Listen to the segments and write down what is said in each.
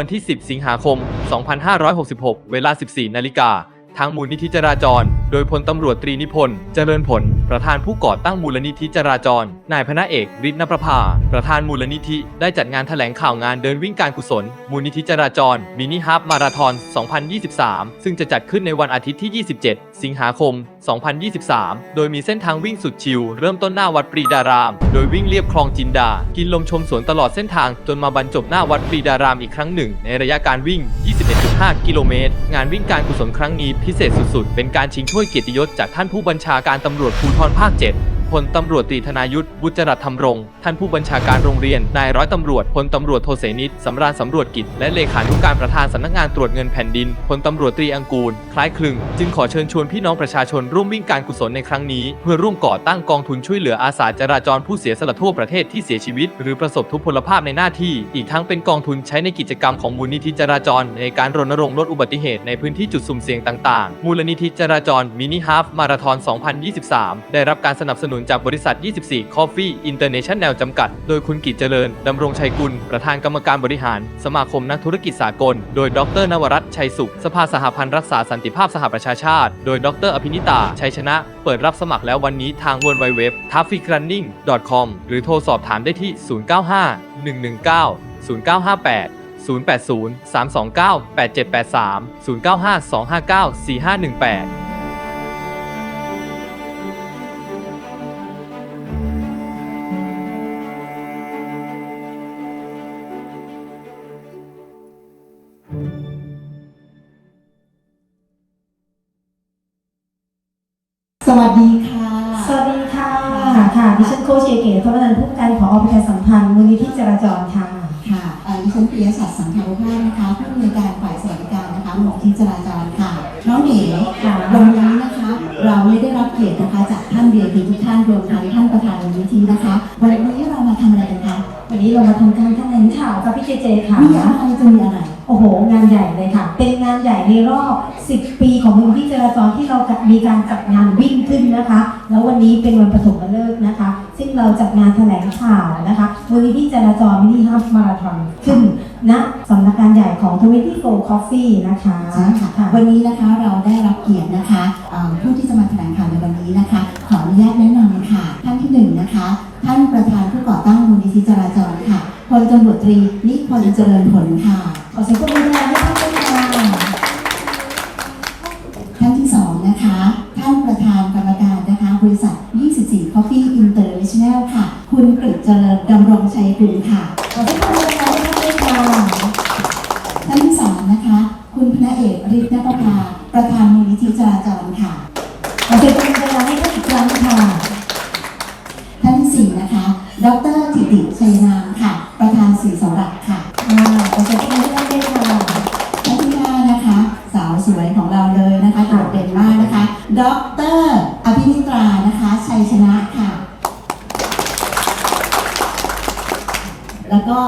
วันที่ 10 สิงหาคม 2566 เวลา 14 นาฬิกา ทางมูลนิธิจราจร โดยพลตำรวจตรีนิพนธ์เจริญผล ประธานผู้ก่อตั้งมูลนิธิจราจร นายพนะเอกฤทธิ์นประภา ประธานมูลนิธิได้จัดงานแถลงข่าวงานเดินวิ่งการกุศล มูลนิธิจราจร มินิฮับมาราธอน 2023 ซึ่งจะจัดขึ้นในวันอาทิตย์ที่ 27 สิงหาคม 2023 โดยมีเส้นทางวิ่งสุดชิล เริ่มต้นหน้าวัดปรีดาราม โดยวิ่งเลียบคลองจินดา กินลมชมสวนตลอดเส้นทางจนมาบรรจบหน้าวัดปรีดารามอีกครั้งหนึ่ง ในระยะการวิ่ง 21.5 กิโลเมตร งานวิ่งการกุศลครั้งนี้พิเศษสุดๆ เป็นการชิงถ้วยเกียรติยศจากท่านผู้บัญชาการตำรวจภูธรภาค 7 พลตำรวจตรีธนายุทธบุจรัตธรรมรงท่านผู้บัญชาการโรงเรียน นายร้อยตำรวจพลตำรวจโทเสนิตสำราญสำรวจกิจ และเลขานุการประธานสำนักงานตรวจเงินแผ่นดินพลตำรวจตรีอังกูล คล้ายคลึง จึงขอเชิญชวนพี่น้องประชาชนร่วมวิ่งการกุศลในครั้งนี้ เพื่อร่วมก่อตั้งกองทุนช่วยเหลืออาสาจราจรผู้เสียสละทั่วประเทศที่เสียชีวิต หรือประสบทุพพลภาพในหน้าที่ อีกทั้งเป็นกองทุนใช้ในกิจกรรมของมูลนิธิจราจร ในการรณรงค์ลดอุบัติเหตุในพื้นที่จุดสุ่มเสี่ยงต่างๆ มูลนิธิจราจรมินิฮาฟมาราธอน 2023 ได้รับการสนับสนุนจากบริษัท 24 Coffee International จำกัด โดยคุณกิจเจริญดำรงชัยกุล ประธานกรรมการบริหาร สมาคมนักธุรกิจสากล โดยดร นวรัตน์ชัยสุข สภาสหพันธ์รักษาสันติภาพสหประชาชาติ โดยดร อภินิตา ชัยชนะ เปิดรับสมัครแล้ววันนี้ทาง w w w t a f f i c r u n n i n g c o m หรือโทรสอบถามได้ที่ 095 119 0958 080 329 8783 095 259 4518 วัสดีค่ะ สวัสดีค่ะ ค่ะ ดิฉันโคชเอเกตพระประธานผู้การผอประชาสัมพันธ์มูลนิธิจราจรค่ะ ค่ะเอ่อดิฉันปิยศักดิ์สังขารภาพนะคะผู้อำนวยการฝ่ายสวัสดิการนะคะหมวกที่จราจรค่ะ น้องเอ๋ค่ะวันนี้นะคะ เราไม่ได้รับเกียรตินะคะจากท่านเรียนดีทุกท่านรวมทั้งท่านประธานมูลนิธินะคะ วันนี้เรามาทำอะไรกันคะ วันนี้เรามาทำการแถลงข่าวกับพี่เจเจค่ะ มีอะไรจะมีอะไร โอ้โห งานใหญ่เลยค่ะ เป็นงานใหญ่ในรอบ 10 ปีของมูลนิธิจราจรที่เราจะมีการจัดงานวิ่งขึ้นนะคะ แล้ววันนี้เป็นวันปฐมฤกษ์นะคะ ซึ่งเราจัดงานแถลงข่าวนะคะมูลนิธิจราจรมินิฮับมาราธอนขึ้น ณสำนักงานใหญ่ของ 24 Coffee นะคะใช่ค่ะ วันนี้นะคะเราได้รับเกียรตินะคะเอ่อผู้ที่จะมาแถลงข่าวในวันนี้นะคะ ขออนุญาตแนะนำค่ะ ท่านที่หนึ่งนะคะ ท่านประธานผู้ก่อตั้งมูลนิธิจราจรค่ะพลตำรวจตรีนิพนธ์เจริญผลค่ะ ขอเสียงปรบมือดังๆให้ท่านด้วยค่ะท่านที่สองนะคะ ท่านประธานกรรมการนะคะ บริษัท 24 Coffee International ค่ะ คุณกฤษเจริญดำรงชัยกุลค่ะ ขอเสียงปรบมือดังๆให้ท่านด้วยค่ะ ท่านที่สามนะคะ คุณพระเอกฤทธิ์นภพาประธานมูลนิธิจราจรค่ะ ขอเสียงปรบมือดังๆให้ท่านอีกครั้งค่ะ ท่านที่สี่นะคะ ดรจิติชัยนามค่ะ ประธานสีสรักค่ะ อ่าขอเสียงปรบมือให้ท่านด้วยค่ะ ท่านที่ห้านะคะ สาวสวยของเราเลยนะคะโดดเด่นมากนะคะ ดรอภินิตรานะคะ ชัยชนะค่ะ แล้วก็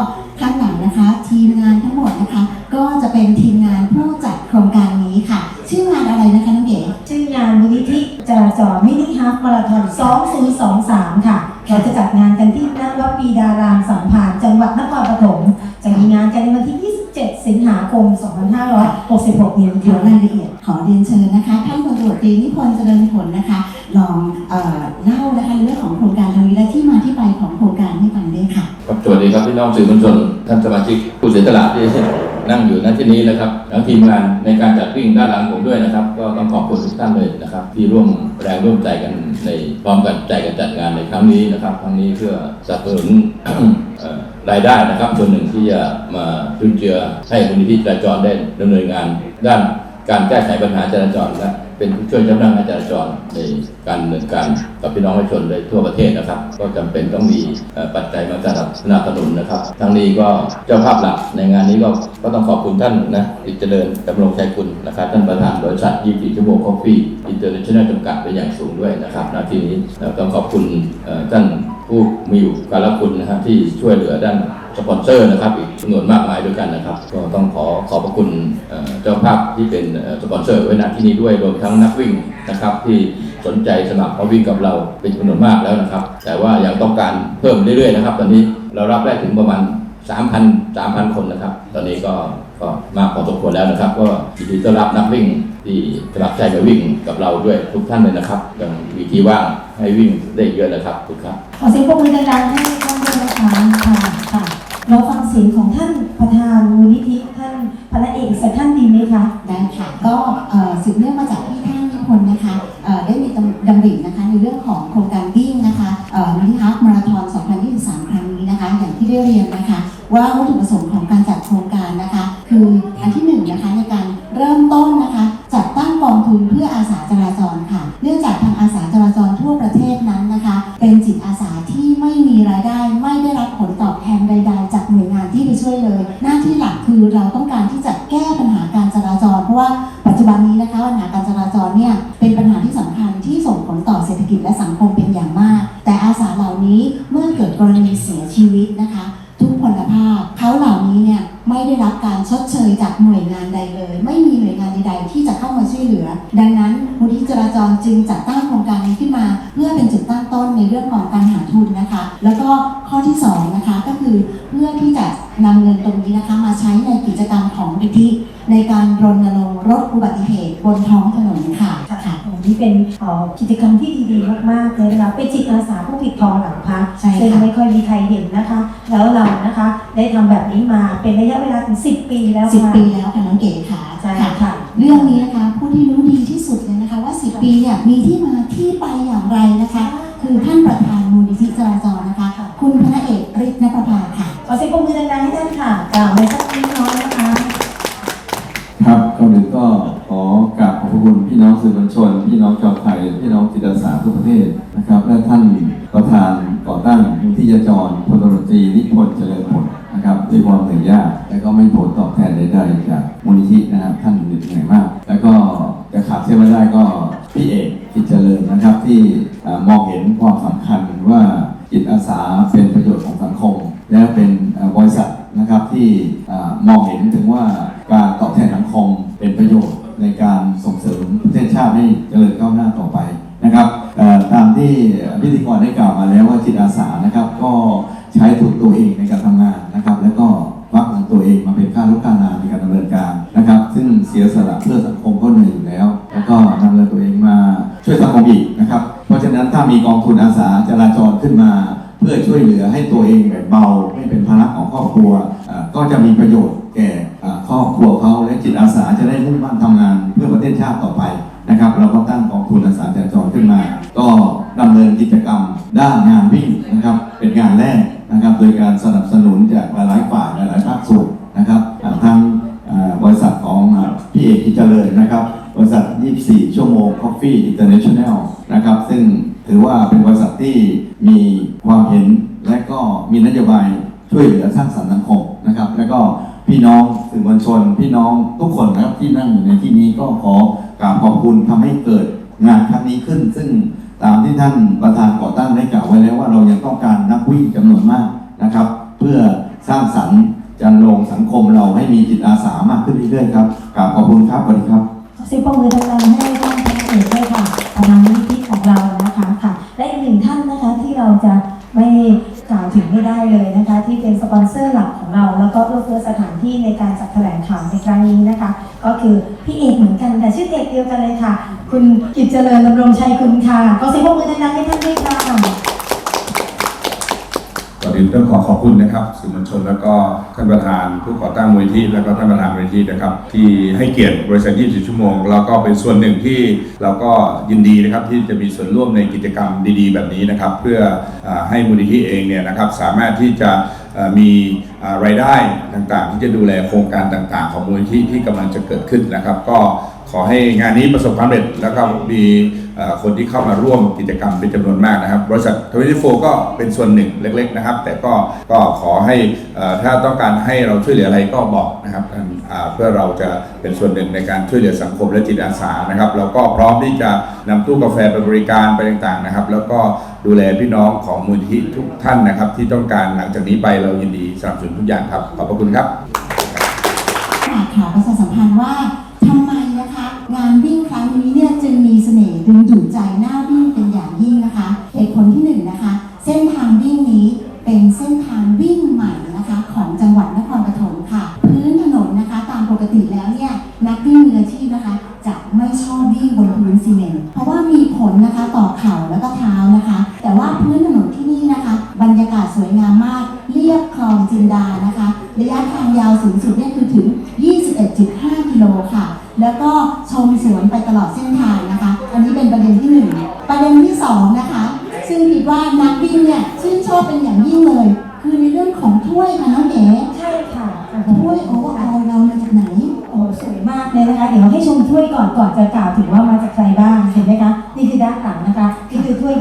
ข้างหลังนะคะ ทีมงานทั้งหมดนะคะ ก็จะเป็นทีมงานผู้จัดโครงการนี้ค่ะ ชื่องานอะไรนะคะน้องเก๋ชื่องานมูลนิธิจราจรมินิฮาฟมาราธอน 2023 ค่ะ เราจะจัดงานกันที่ณวัดปีดารามสัมพันธ์จังหวัดนครปฐมจะมีงานกันในวันที่ 27 สิงหาคม 2566 นี้เดี๋ยวรายละเอียดขอเรียนเชิญนะคะ ท่านตำรวจตรีนิพนธ์เจริญผลนะคะ ลองเอ่อเล่านะคะเรื่องของโครงการทางนี้และที่มาที่ ไปของโครงการให้ฟังด้วยค่ะครับสวัสดีครับพี่น้องสื่อมวลชนท่านสมาชิกผู้เสียสละที่นั่งอยู่ณที่นี้นะครับทั้งทีมงานในการจัดวิ่งด้านหลังผมด้วยนะครับ ก็ต้องขอบคุณทุกท่านเลยนะครับ ที่ร่วมแรงร่วมใจกันในพร้อมกันใจกันจัดงานในครั้งนี้นะครับครั้งนี้เพื่อสนับสนุนรายได้นะครับส่วนหนึ่งที่จะมาจุนเจือให้มูลนิธิจราจรได้ดำเนินงาน ด้านการแก้ไขปัญหาจราจรและ เป็นผู้ช่วยเจ้าพนักงานจราจรในการดำเนินการกับพี่น้องประชาชนในทั่วประเทศนะครับ ก็จำเป็นต้องมีปัจจัยมาสนับสนุนนะครับทั้งนี้ก็เจ้าภาพหลักในงานนี้ก็ก็ต้องขอบคุณท่านนะอิเจริญดำรงชัยคุณนะครับท่านประธานบริษัท24ชั่วโมงคอฟฟี่อินเตอร์เนชั่นแนลจำกัดเป็นอย่างสูงด้วยนะครับณที่นี้ต้องขอบคุณท่านผู้มีอยู่การละคุณนะครับที่ช่วยเหลือด้าน สปอนเซอร์นะครับอีกจำนวนมากมายด้วยกันนะครับ ก็ต้องขอขอบพระคุณเจ้าภาพที่เป็นสปอนเซอร์ไว้ณที่นี้ด้วยรวมทั้งนักวิ่งนะครับที่สนใจสมัครมาวิ่งกับเราเป็นจำนวนมากแล้วนะครับ แต่ว่ายังต้องการเพิ่มเรื่อยๆนะครับ ตอนนี้เรารับได้ถึงประมาณ 3,000 3,000 คนนะครับ ตอนนี้ก็ก็มากพอสมควรแล้วนะครับ ก็ยินดีต้อนรับนักวิ่งที่สมัครใจมาวิ่งกับเราด้วยทุกท่านเลยนะครับยังมีที่ว่างให้วิ่งได้เยอะเลยครับทุกครับขอเสียงปรบมือดังๆให้ท่านด้วยนะคะค่ะค่ะ เสียงของท่านประธานมูลนิธิท่านพระเอกสักท่านดีไหมคะได้ค่ะก็สืบเนื่องมาจากที่ท่านนิพนธ์นะคะได้มีดำดำรินะคะในเรื่องของโครงการวิ่งนะคะเอ่อมินิฮาล์ฟมาราธอน 2023 ครั้งนี้นะคะ อย่างที่ได้เรียนนะคะ ว่าวัตถุประสงค์ของการจัดโครงการนะคะ คืออันที่หนึ่งนะคะในการเริ่มต้นนะคะจัดตั้งกองทุนเพื่ออาสาจราจรค่ะ บัติเหตุบนท้องถนนค่ะค่ะโอ้นี่เป็นเอ่อกิจกรรมที่ดีๆมากๆเลยนะคะเป็นจิตอาสาผู้ปิดทองหลังพระใช่ค่ะซึ่งไม่ค่อยมีใครเห็นนะคะ แล้วเรานะคะ ได้ทำแบบนี้มาเป็นระยะเวลาถึง10 ปีแล้วสิบค่ะปีแล้วค่ะน้องเก๋ค่ะใช่ค่ะ เรื่องนี้นะคะผู้ที่รู้ดีที่สุดเลยนะคะ ว่า 10 ปีเนี่ยมีที่มาที่ไปอย่างไรนะคะ คือท่านประธานมูลนิธิจราจรนะคะ คุณพระเอกฤทธิ์นภพาค่ะขอเสียงปรบมือดังๆให้ท่านค่ะกล่าวในสักนิดน้อย อกราบขอบคุณพี่น้องสื่อมวลชน พี่น้องชาวไทย พี่น้องจิตอาสาทุกประเทศนะครับ และท่านประธานก่อตั้งมูลที่ยาจรพลตรตรีนิพนธ์เจริญผลนะครับด้วยความเหนื่อยยากและก็ไม่ผลตอบแทนใดๆจากมูลนิธินะครับท่านเหนื่อยมาก แล้วก็จะขาดเสียไม่ได้ก็พี่เอกกิจเจริญนะครับ ที่มองเห็นความสำคัญว่าจิตอาสาเป็นประโยชน์ของสังคม และเป็นบริษัทนะครับที่มองเห็นถึงว่าการตอบแทนสังคมเป็นประโยชน์ ชาติให้เจริญก้าวหน้าต่อไปนะครับตามที่พิธีกรได้กล่าวมาแล้วว่าจิตอาสานะครับ ก็ใช้ทุนตัวเองในการทำงานนะครับ แล้วก็วักเงินตัวเองมาเป็นค่าลูกค่านาในการดำเนินการนะครับ ซึ่งเสียสละเพื่อสังคมก็เหนื่อยอยู่แล้ว แล้วก็นำเงินตัวเองมาช่วยสังคมอีกนะครับ เพราะฉะนั้นถ้ามีกองทุนอาสาจราจรขึ้นมา เพื่อช่วยเหลือให้ตัวเองแบบเบาไม่เป็นภาระของครอบครัวก็จะมีประโยชน์แก่ครอบครัวเขาและจิตอาสาจะได้มุ่งมั่นทำงานเพื่อประเทศชาติต่อไป นะครับ เราก็ตั้งกองทุนอาสาจราจรขึ้นมา ก็ดำเนินกิจกรรม ด้านงานวิ่งนะครับ เป็นงานแรกนะครับ โดยการสนับสนุนจากหลายฝ่ายหลายภาคส่วนนะครับอ่าทั้งบริษัทของพี่เอกกิจเจริญนะครับ บริษัท 24 ชั่วโมง Coffee International นะครับ ซึ่งถือว่าเป็นบริษัทที่มีความเห็นและก็มีนโยบายช่วยเหลือสร้างสรรค์สังคมนะครับ แล้วก็พี่น้องสื่อมวลชน พี่น้องทุกคนนะครับที่นั่งอยู่ในที่นี้ก็ขอ กราบขอบคุณทำให้เกิดงานครั้งนี้ขึ้น ซึ่งตามที่ท่านประธานก่อตั้งได้กล่าวไว้แล้วว่าเรายังต้องการนักวิ่งจำนวนมากนะครับ เพื่อสร้างสรรค์จันโรงสังคมเราให้มีจิตอาสามากขึ้นเรื่อยๆครับกราบขอบคุณครับสวัสดีครับเสียงปรบมือดังๆให้ท่านพระเอกด้วยค่ะประธานมูลนิธิของเรานะคะค่ะและอีกหนึ่งท่านนะคะที่เราจะไม่ กล่าวถึงไม่ได้เลยนะคะ ที่เป็นสปอนเซอร์หลักของเรา แล้วก็เพื่อเฟื้อสถานที่ในการจัดแถลงข่าวในครั้งนี้นะคะ ก็คือพี่เอกเหมือนกันแต่ชื่อเอกเดียวกันเลยค่ะ คุณกิจเจริญดำรงชัยคุณค่ะขอเสียงปรบมือดังๆให้ท่านด้วยค่ะ อนอื่นต้องขอขอบคุณนะครับสื่อมวลชนแล้วก็ท่านประธานผู้ก่อตั้งมูลนิธิแล้วก็ท่านประธานมูลนิธินะครับ ที่ให้เกียรติบริษัท 24 ชั่วโมงแล้วก็เป็นส่วนหนึ่งที่เราก็ยินดีนะครับที่จะมีส่วนร่วมในกิจกรรมดีๆ แบบนี้นะครับ เพื่ออให้มูลนิธิเองเนี่ยนะครับสามารถที่จะมีรายได้ต่างๆ ที่จะดูแลโครงการต่างๆ ของมูลนิธิที่กำลังจะเกิดขึ้นนะครับ ก็ขอให้งานนี้ประสบความสำเร็จแล้วก็มี คนที่เข้ามาร่วมกิจกรรมเป็นจำนวนมากนะครับ บริษัท24ก็เป็นส่วนหนึ่งเล็ก ๆ นะครับ แต่ก็ก็ขอให้ถ้าต้องการให้เราช่วยเหลืออะไรก็บอกนะครับเพื่อเราจะเป็นส่วนหนึ่งในการช่วยเหลือสังคมและจิตอาสานะครับแล้วก็พร้อมที่จะนำตู้กาแฟไปบริการไปต่างๆนะครับ แล้วก็ดูแลพี่น้องของมูลนิธิทุกท่านนะครับ ที่ต้องการหลังจากนี้ไปเรายินดีสนับสนุนทุกอย่างครับขอบพระคุณครับค่ะข่าวประชาสัมพันธ์ว่า ดึงดูดใจหน้าวิ่งเป็นอย่างยิ่งนะคะเหตุผลที่หนึ่งนะคะ เส้นทางวิ่งนี้เป็นเส้นทางวิ่งใหม่นะคะ ของจังหวัดนครปฐมค่ะ ถ้วย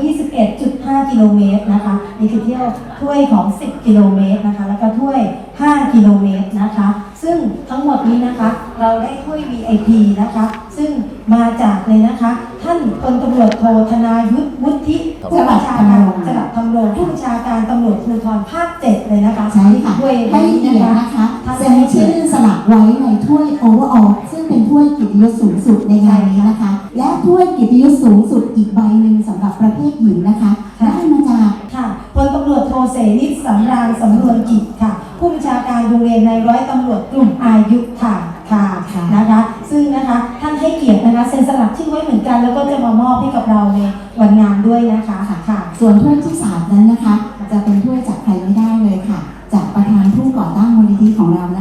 21.5 กิโลเมตรนะคะนี่คือเที่ยวถ้วยของ 10 กิโลเมตรนะคะ แล้วก็ถ้วย 5 กิโลเมตรนะคะ ซึ่งทั้งหมดนี้นะคะ เราได้ถ้วย VIP นะคะ ซึ่งมาจากเลยนะคะ ท่านพลตำรวจโทธนายุทธวุฒิผู้บัญชาการจลับตำรวจผู้บัญชาการตำรวจภูธรภาคเจ็ดเลยนะคะใช่ค่ะถ้วยให้นี้เกียรตินะคะนะคะท่านเซ็นชื่อสลักไว้ในถ้วยโอเวอร์ออลซึ่งเป็นถ้วยเกิตติยศสูงสุดในงานนี้นะคะ และถ้วยเกิตติยศสูงสุดอีกใบหนึ่งสำหรับประเภทหญิงนะคะค่ะได้มาจากค่ะพลตำรวจโทเสนิทสำราญสำรวจกิจค่ะ ผู้บัญชาการโรงเรียนในร้อยตำรวจกลุ่มอายุค่ะค่ะค่ะนะคะ ซึ่งนะคะท่านให้เกียรตินะคะเซ็นสลักชื่อไว้เหมือนกัน แล้วก็จะมามอบให้กับเราในวันงานด้วยนะคะค่ะ ส่วนถ้วยที่สามนั้นนะคะ จะเป็นถ้วยจากใครไม่ได้เลยค่ะ จากประธานผู้ก่อตั้งมูลนิธิของเรานะ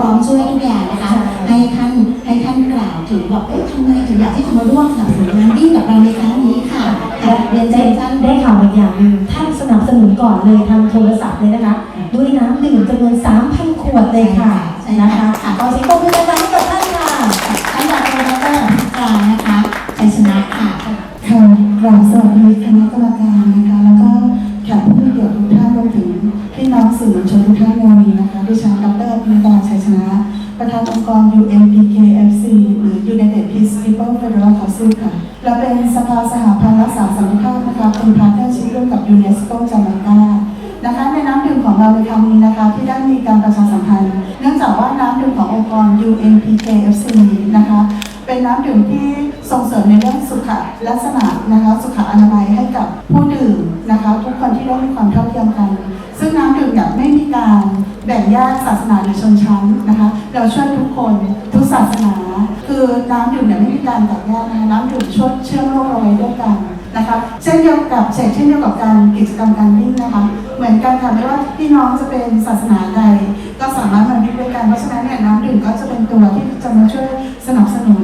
ร้อมช่วยทุกอย่างนะคะ ให้ท่านให้ท่านกล่าวถึงบอกเอ๊ะทำไมถึงอยากที่จะมาร่วมสนับสนุนงานวิ่งกับเราในครั้งนี้ค่ะเรียนเจนท่านได้ข่าวบางอย่างหนึ่งท่านสนับสนุนก่อนเลยทางโทร UNPKFC หรือ United Peace People Federal Council ค่ะเราเป็นสภาสหพันธ์รักษาสันติภาพนะคะเป็นพาร์ทเนอร์ชิพร่วมกับยูเนสโกจามาก้านะคะในน้ำดื่มของเราในครั้งนี้นะคะ ที่ได้มีการประชาสัมพันธ์ เนื่องจากว่าน้ำดื่มขององค์กร UNPKFC นะคะ เป็นน้ำดื่มที่ส่งเสริมในเรื่องสุขลักษณะนะคะสุขอนามัยให้กับผู้ดื่มนะคะ ทุกคนที่ได้มีความเท่าเทียมกัน ซึ่งน้ำดื่มแบบไม่มีการแบ่งแยกศาสนาหรือชนชั้นนะคะ เราช่วยทุกคนทุกศาสนา คือน้ำดื่มเนี่ยไม่มีการแบ่งแยกนะคะน้ำดื่มช่วยเชื่อมโลกเราไว้ด้วยกันนะคะเช่นเดียวกับเช่นเดียวกับการกิจกรรมการวิ่งนะคะ เหมือนกันค่ะไม่ว่าพี่น้องจะเป็นศาสนาใด ก็สามารถมาวิ่งด้วยกันเพราะฉะนั้นเนี่ยน้ำดื่มก็จะเป็นตัวที่จะมาช่วยสนับสนุน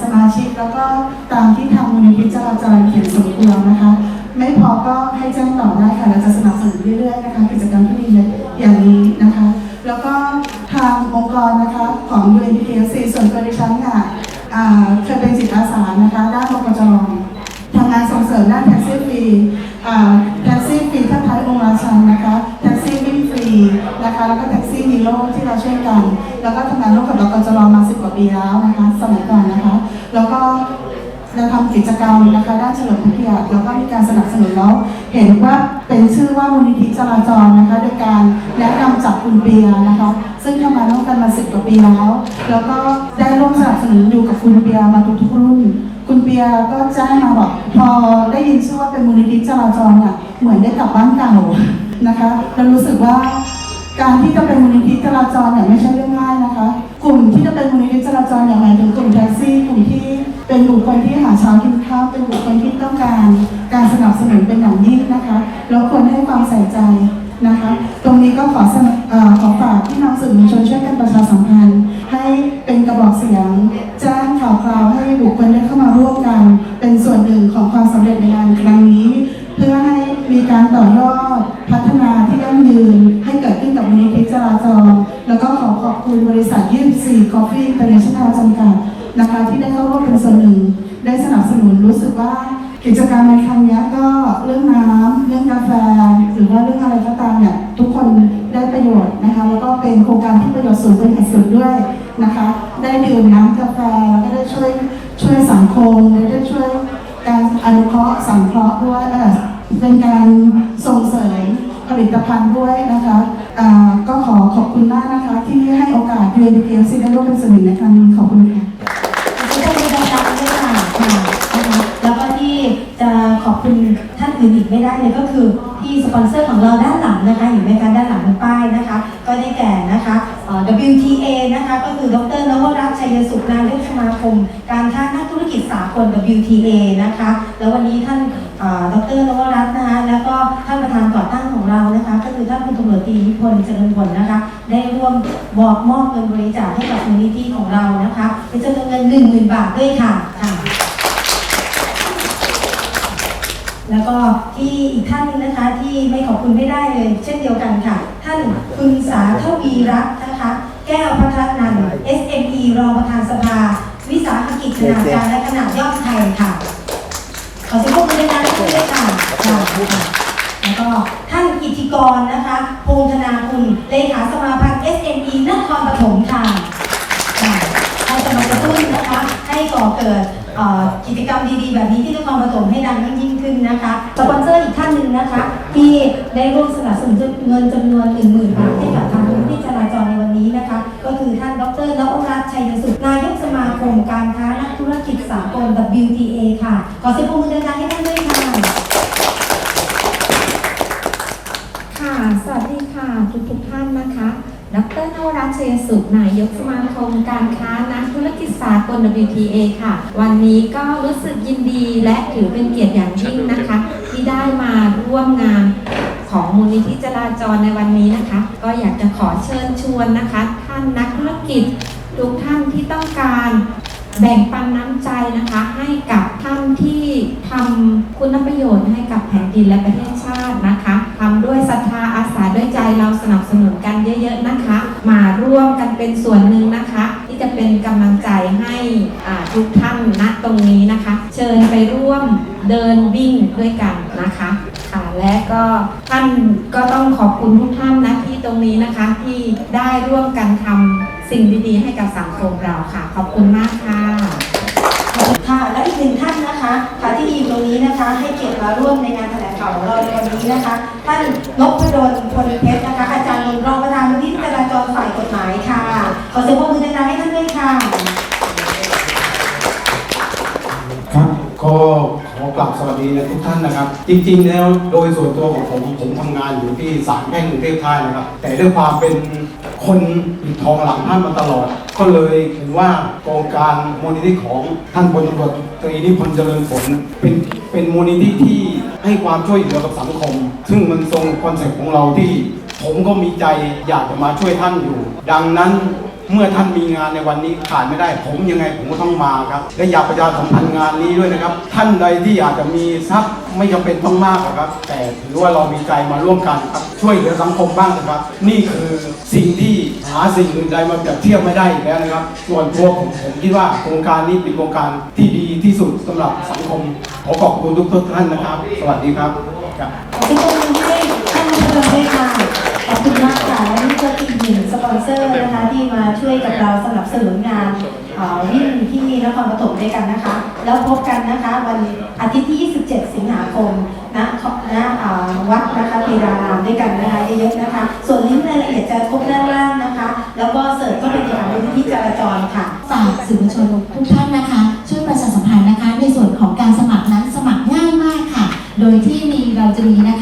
สมาชิกแล้วก็ตามที่ทางมูลนิธิจราจรเขียนสมควรนะคะ ไม่พอก็ให้แจ้งต่อได้ค่ะเราจะสนับสนุนเรื่อยๆนะคะกิจกรรมที่ดีอย่างนี้นะคะ แล้วก็ทางองค์กรนะคะของ UNPTC ส่วนตัวดิฉันค่ะอ่าเคยเป็นจิตอาสานะคะด้านบกจรทำงานส่งเสริมด้านแท็กซี่ฟรี แท็กซี่ฟรีท่าท้ายองค์ราชันนะคะแท็กซี่วิ่งฟรีนะคะแล้วก็แท็กซี่ฮีโร่ที่เราช่วยกัน แล้วก็ทำงานร่วมกับดกจรมาสิบกว่าปีแล้วนะคะสมัยก่อนนะคะ แล้วก็เราทำกิจกรรมนะคะด้านเฉลิมพระเกียรติแล้วก็มีการสนับสนุนแล้วเห็นว่าเป็นชื่อว่ามูลนิธิจราจรนะคะ โดยการแนะนำจากคุณเปียนะคะ ซึ่งทำงานร่วมกันมาสิบกว่าปีแล้ว แล้วก็ได้ร่วมสนับสนุนอยู่กับคุณเปียมาทุกๆรุ่น คุณเปียก็แจ้งมาบอกพอได้ยินชื่อว่าเป็นมูลนิธิจราจรเนี่ยเหมือนได้กลับบ้านเก่านะคะเรารู้สึกว่าการที่จะเป็นมูลนิธิจราจรเนี่ยไม่ใช่เรื่องง่ายนะคะ กลุ่มที่จะเป็นมูลนิธิจราจรเนี่ยหมายถึงกลุ่มแท็กซี่กลุ่มที่เป็นบุคคลที่หาเช้ากินข้าวเป็นบุคคลที่ต้องการ การสนับสนุนเป็นอย่างยิ่งนะคะแล้วควรให้ความใส่ใจนะคะ ตรงนี้ก็ขอสนับเอ่อขอฝากพี่น้องสื่อมวลชนช่วยกันประชาสัมพันธ์ ให้เป็นกระบอกเสียงจ้างข่าวคราวให้บุคคลได้เข้ามาร่วมกัน เป็นส่วนหนึ่งของความสำเร็จในงานครั้งนี้ เพื่อให้มีการต่อยอดพัฒนาที่ยั่งยืน ให้เกิดขึ้นกับมูลนิธิจราจร แล้วก็ขอขอบคุณบริษัท24 Coffee International จำกัดนะคะที่ได้เข้าร่วมเป็นส่วนหนึ่ง ได้สนับสนุนรู้สึกว่ากิจกรรมในครั้งนี้ก็เรื่องน้ำเรื่องกาแฟหรือว่าเรื่องอะไรก็ตามเนี่ยทุกคน ได้ประโยชน์นะคะแล้วก็เป็นโครงการที่ประโยชน์สูงเป็นเหตุสุดด้วยนะคะ ได้ดื่มน้ำกาแฟแล้วก็ได้ช่วยช่วยสังคมได้ช่วยการอนุเคราะห์สังเคราะห์ด้วยเป็นการส่งเสริมผลิตภัณฑ์ด้วยนะคะก็ขอขอบคุณมากนะคะ ที่ให้โอกาส UNDPFC ได้ร่วมเป็นส่วนหนึ่งในครั้งนี้ขอบคุณค่ะขอบคุณดังๆด้วยค่ะแล้วก็ที่จะขอบคุณท่านอื่นอีกไม่ได้เลยก็คือ ที่สปอนเซอร์ของเราด้านหลังนะคะเห็นไหมคะด้านหลังเป็นป้ายนะคะ ก็ได้แก่นะคะเอ่อ WTA นะคะก็คือดรนวรัตน์ชัยสุขนายกสมาคม การค้านักธุรกิจสากล WTA นะคะ แล้ววันนี้ท่านเอ่อดรนวรัตน์นะคะแล้วก็ท่านประธานก่อตั้งของเรานะคะ ก็คือท่านพลตำรวจตรีนิพนธ์เจริญผลนะคะ ได้ร่วมบอกมอบเงินบริจาคให้กับมูลนิธิของเรานะคะเป็นจำนวนเงิน1 0,000 บาทด้วยค่ะค่ะ แล้วก็ที่อีกท่านนึงนะคะที่ไม่ขอบคุณไม่ได้เลย เช่นเดียวกันค่ะ ท่านคุณสาทวีรัตน์นะคะ แก้วพัฒนัน SME รองประธานสภา วิสาหกิจขนาดกลางและขนาดย่อมไทยค่ะ ขอเสียงปรบมือดังๆด้วยค่ะค่ะแล้วก็ท่านกิติกรนะคะพงธนาคุณเลขาสมาพันธ์ SME นครปฐมค่ะค่ะเราจะมากระตุ้นนะคะให้ก่อเกิด กิจกรรมดีๆ แบบนี้ที่นครปฐมให้ดังยิ่งขึ้นนะคะสปอนเซอร์อีกท่านหนึ่งนะคะ ที่ได้ร่วมสนับสนุนเงินจำนวน1 0,000บาทให้กับทางมูลนิธิจราจรในวันนี้นะคะ ก็คือท่านดรนวรัตน์ชัยสุขนายกสมาคมการค้านักธุรกิจสากล WTA ค่ะ ขอเสียงปรบมือดังๆให้ท่านด้วยค่ะค่ะสวัสดีค่ะทุกทุกๆท่านนะคะ ดรนวรัตน์เชยสุขนายกสมาคมการค้านักธุรกิจสากล WTA ค่ะ วันนี้ก็รู้สึกยินดีและถือเป็นเกียรติอย่างยิ่งนะคะ ที่ได้มาร่วมงานของมูลนิธิจราจรในวันนี้นะคะ ก็อยากจะขอเชิญชวนนะคะ ท่านนักธุรกิจทุกท่านที่ต้องการแบ่งปันน้ำใจนะคะ ให้กับท่านที่ทำคุณประโยชน์ให้กับแผ่นดินและประเทศชาตินะคะ ทำด้วยศรัทธาอาสาด้วยใจเราสนับสนุนกันเยอะ ๆนะคะ มาร่วมกันเป็นส่วนหนึ่งนะคะ ที่จะเป็นกำลังใจให้ทุกท่านณตรงนี้นะคะ เชิญไปร่วมเดินวิ่งด้วยกันนะคะค่ะและก็ท่านก็ต้องขอบคุณทุกท่านนะที่ตรงนี้นะคะที่ได้ร่วมกันทำสิ่งดีๆ ให้กับสังคมเราค่ะ ขอบคุณมากค่ะค่ะและอีกหนึ่งท่านนะคะค่ะที่อยู่ตรงนี้นะคะให้เกียรติมาร่วมในงาน ข่าวของเราในวันนี้นะคะ ท่านนพดลพลเพชรนะคะ อาจารย์รองประธานมูลนิธิจราจรฝ่ายกฎหมายค่ะ ขอเสียงปรบมือดังๆให้ท่านด้วยค่ะ ครับก็ขอกลับสวัสดีทุกท่านนะครับ จริงๆ แล้วโดยส่วนตัวของผมผมทำงานอยู่ที่ศาลแพ่งกรุงเทพใต้นะครับ แต่ด้วยความเป็นคนปิดทองหลังท่านมาตลอด ก็เลยเห็นว่าโครงการมูลนิธิของท่านพลตำรวจตรีนิพนธ์เจริญผลเป็น เป็นมูลนิธิที่ให้ความช่วยเหลือกับสังคม ซึ่งมันทรงคอนเซ็ปต์ของเราที่ ผมก็มีใจอยากจะมาช่วยท่านอยู่ ดังนั้นเมื่อท่านมีงานในวันนี้ขาดไม่ได้ ผมยังไงผมก็ต้องมาครับ และอยากประชาสัมพันธ์งานนี้ด้วยนะครับ ท่านใดที่อยากจะมีทรัพย์ไม่จำเป็นต้องมากหรอกครับ แต่ถือว่าเรามีใจมาร่วมกันครับช่วยเหลือสังคมบ้างนะครับ นี่คือ สิ่งที่หาสิ่งอื่นใดมาเปรียบเทียบไม่ได้อีกแล้วนะครับ ส่วนตัวผมผมคิดว่าโครงการนี้เป็นโครงการที่ดีที่สุดสำหรับสังคมขอขอบคุณทุกท่านนะครับ สวัสดีครับขอบคุณให้ท่านผู้ชมด้วยค่ะขอบคุณมากค่ะและนี่ก็คืออีกหนึ่งสปอนเซอร์นะคะที่มาช่วยกับเราสนับสนุนงาน เอ่อวิ่งที่นครปฐมด้วยกันนะคะ แล้วพบกันนะคะวันอาทิตย์ที่ 27 สิงหาคมณณวัดนะคะปีรารามด้วยกันนะคะเยอะๆนะคะ ส่วนลิงก์รายละเอียดจะพบด้านล่างนะคะ แล้วก็เสิร์ชก็เป็นอย่างมูลนิธิจราจรค่ะฝากสื่อมวลชนทุกท่านนะคะ ช่วยประชาสัมพันธ์นะคะ ในส่วนของการสมัครนั้นสมัครง่ายมากค่ะ โดยที่มีเราจะมีนะ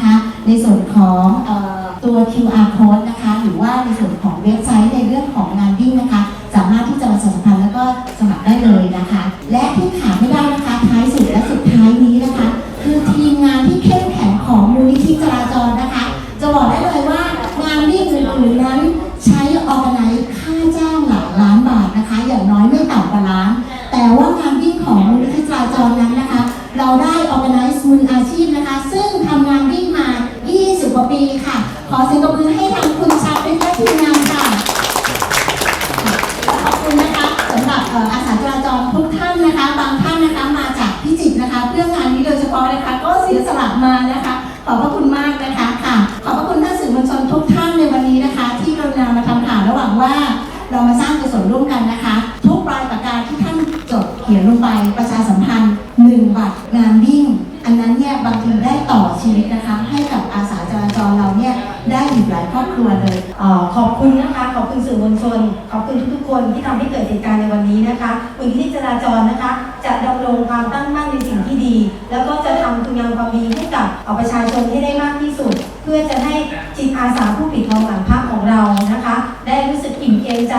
คะ ที่ทำให้เกิดเหตุการณ์ในวันนี้นะคะมูลนิธิจราจรนะคะ จะดำรงความตั้งมั่นในสิ่งที่ดี แล้วก็จะทำคุณงามความดีให้กับออประชาชนให้ได้มากที่สุด เพื่อจะให้จิตอาสาผู้ปิดทองหลังพระของเรานะคะ ได้รู้สึกอิ่มเอมใจ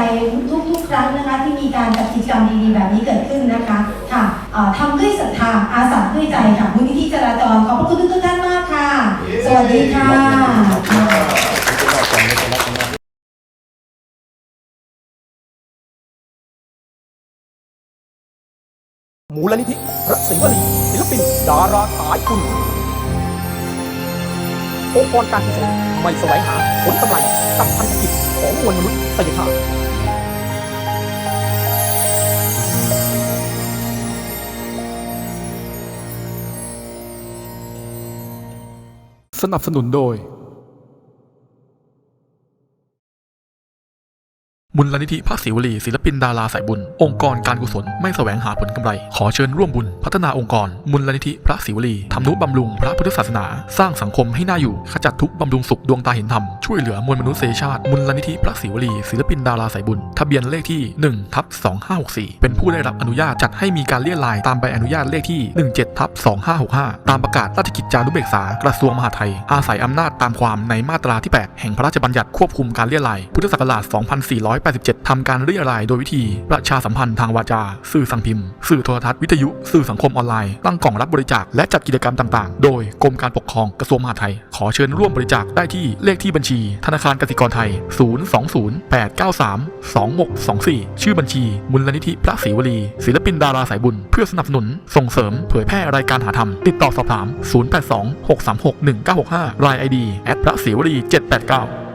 ทุกๆ ครั้งนะคะ ที่มีการจัดกิจกรรมดีๆ แบบนี้เกิดขึ้นนะคะค่ะเอ่อทำด้วยศรัทธาอาสาด้วยใจค่ะมูลนิธิจราจรขอบพระคุณทุกท่านมากค่ะ สวัสดีค่ะ มูลนิธิพระศิวลีศิลปิน ดาราสายคุณองค์กรการกุศลไม่แสวงหาผลกำไรกับพันธกิจของมวลมนุษยชาติสนับสนุนโดย มูลนิธิพระศิวลีศิลปินดาราสายบุญ องค์กรการกุศลไม่แสวงหาผลกำไร ขอเชิญร่วมบุญ พัฒนาองค์กร มูลนิธิพระศิวลีทำนุบำรุงพระพุทธศาสนา สร้างสังคมให้น่าอยู่ ขจัดทุกบำรุงสุขดวงตาเห็นธรรม ช่วยเหลือมวลมนุษยชาติ มูลนิธิพระศิวลีศิลปินดาราสายบุญ ทะเบียนเลขที่ 1ทับ2564 เป็นผู้ได้รับอนุญาตจัดให้มีการเลี่ยลายตามใบอนุญาตเลขที่ 17ทับ2565 ตามประกาศราชกิจจานุเบกษากระทรวงมหาดไทย อาศัยอำนาจตามความในมาตราที่ 8 แห่งพระราชบัญญัติควบคุมการเลี่ยลาย พุทธศักราช2487ทำการเรียรายโดยวิธีประชาสัมพันธ์ทางวาจา สื่อสังพิมพ์ สื่อโทรทัศน์วิทยุ สื่อสังคมออนไลน์ ตั้งกล่องรับบริจาคและจัดกิจกรรมต่างๆ โดยกรมการปกครองกระทรวงมหาดไทย ขอเชิญร่วมบริจาคได้ที่เลขที่บัญชี ธนาคารกสิกรไทย 020-893-2624 ชื่อบัญชี มูลนิธิพระศรีวลี ศิลปินดาราสายบุญ เพื่อสนับสนุน ส่งเสริม เผยแพร่รายการหาธรรม ติดต่อสอบถาม 082 636 1965 ราย ID แอดพระศรีวลี789